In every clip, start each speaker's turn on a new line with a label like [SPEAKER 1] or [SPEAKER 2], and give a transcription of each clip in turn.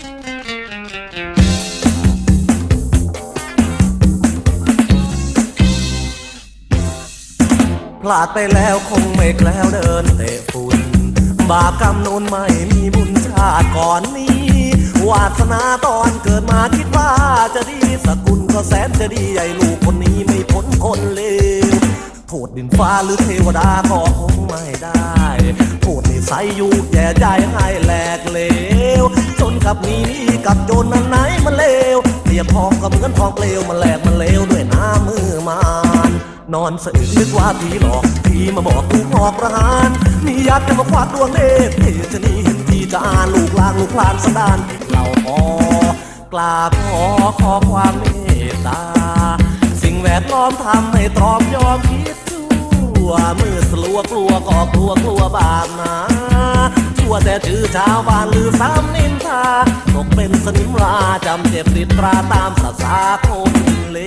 [SPEAKER 1] พลาดไปแล้วคงไม่แคล้วเดินเตะฝุ่นบาปกรรมน้นไม่มีบุญชาติก่อนนี้ วาสนาตอนเกิดมาคิดว่าจะดีสกุลก็แสนจะดีใหญ่ลูกคนนี้ไม่พ้นคนเลวโทษดินฟ้าหรือเทวดาก็คงไม่ได้ โทษนิสัยอยู่แย่ใจให้ ทองก็เหมือนทองเปลวมันแหลกมันเลวด้วยน้ำมือมานนอนสะอึกนึกว่าผีหลอกผีมาบอกถูกหอกประหารมียักษ์จะมาควักดวงเนตรเทชนีเห็นทีจะอ่านลูกลางลูกลานสันดานเหล่าพอกราบขอขอความเมตตา สิ่งแวดล้อมทำให้ตรอมยอมคิดชั่วมือสลัวกลัวก็กลัวกลัวบาปนา แต่ชื่อชาวบ้านลือสามนินทาตกเป็นสนิมราจำเจ็บติดตราตามสาสาคนเล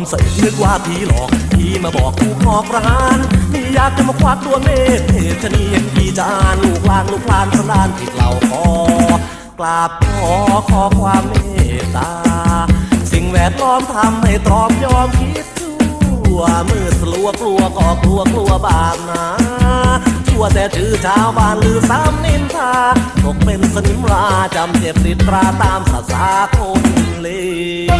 [SPEAKER 1] นอนใส่นึกว่าผีหลอกผีมาบอกถูกหอกระหารมีอยากจะมาควักตัวเมฆเหตุชะนีเห็นผีจานลูกลางลูกลานสลานติดเหล่าคอกราบขอขอความเมตตา สิ่งแวดล้อมทำให้ตรอมยอมคิดชั่วมือสลัวกลัวก็กลัวกลัวบาปนาชั่วแต่ชื่อชาวบ้านลือซ้ำนินทาตกเป็นสนิมราจำเจ็บติดตราตามภาษาคนเลว